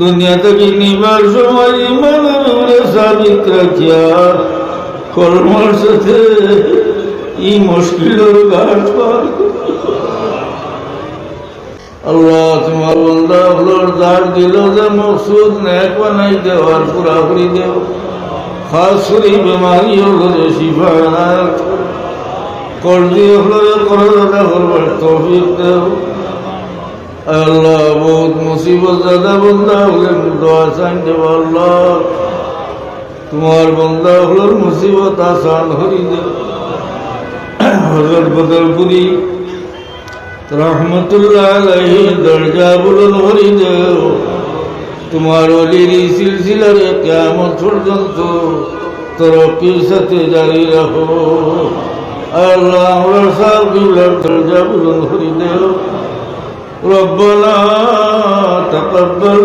দুনিয়া থেকে নিবার সময় ইমানে সাবিত রাখিয়া কলমার সাথে ই মুশকিলের ঘাট পার আল্লাহ, তোমার বন্ধা হলোর দার দিল যে মকসুদ ন্যাক বানাই দেও আর পুরাপুরি দেও। খাস করি বেমারি হলো যে শিফা নায়ক কর্জি হলো যে করদাদা করবার তৌফিক দেও। আল্লাহ, বহুত মুসিবত, দাদা, বন্ধা হলে দোয়া দেব আল্লাহ। তোমার বন্ধা হলোর মুসিবত আসান হরি দেও হজরত বদলপুরি রহমতুল্লাহ আলাইহি দরজা বুলন হরি দেও তোমার অলির সিলসিলারে কেমন পর্যন্ত তরকির সাথে জারি রাখো। আল্লাহ, আমরা সব দরজা বুলন হরি দেও রব্বানা তাকাব্বাল